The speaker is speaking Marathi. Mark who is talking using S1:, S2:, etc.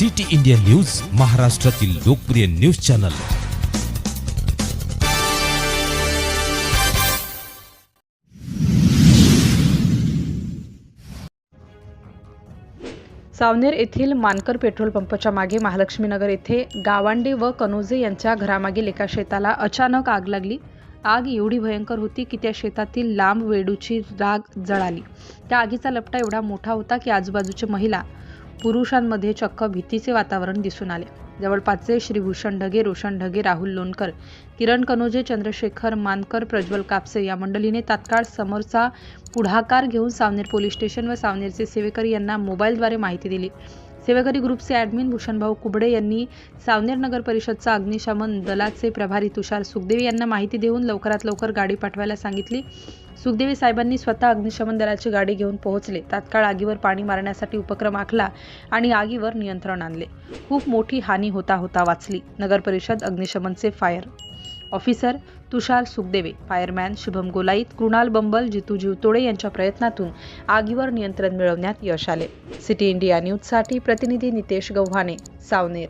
S1: सिटी इंडिया न्यूज महाराष्ट्रातील लोकप्रिय न्यूज चॅनल.
S2: सावनेर येथील मानकर पेट्रोल पंपाच्या मागे महालक्ष्मीनगर येथे गावांडे व कनोजे यांच्या घरामागील एका शेताला अचानक आग लागली. आग एवढी भयंकर होती की त्या शेतातील लांब वेडूची राग जळाली. त्या आगीचा लपटा एवढा मोठा होता की आजूबाजूच्या महिला पुरुषांमध्ये चक्क भीतीचे वातावरण दिसून आले. जवळपासचे श्रीभूषण ढगे रोशन ढगे राहुल लोणकर किरण कनोजे चंद्रशेखर मानकर प्रज्वल कापसे या मंडळीने तात्काळ समोरचा पुढाकार घेऊन सावनेर पोलीस स्टेशन व सावनेरचे सेवेकरी यांना मोबाईलद्वारे माहिती दिली. सेवेकरी ग्रुपचे ॲडमिन भूषणभाऊ कुबडे यांनी सावनेर नगर परिषदचा अग्निशमन दलाचे प्रभारी तुषार सुखदेवी यांना माहिती देऊन लवकरात लवकर गाडी पाठवायला सांगितली. सुखदेवी साहेबांनी स्वतः अग्निशमन दलाची गाडी घेऊन पोहोचले. तात्काळ आगीवर पाणी मारण्यासाठी उपक्रम आखला आणि आगीवर नियंत्रण आणले. खूप मोठी हानी होता होता वाचली. नगर परिषद अग्निशमनचे fire officer Tushar Sukhdeve fireman Shubham Golait Krunal Bambal Jitu Jivtode यांच्या प्रयत्नातून आगीवर नियंत्रण मिळवण्यात यश आले. सिटी इंडिया न्यूजसाठी प्रतिनिधी नितेश गव्हाणे सावनेर.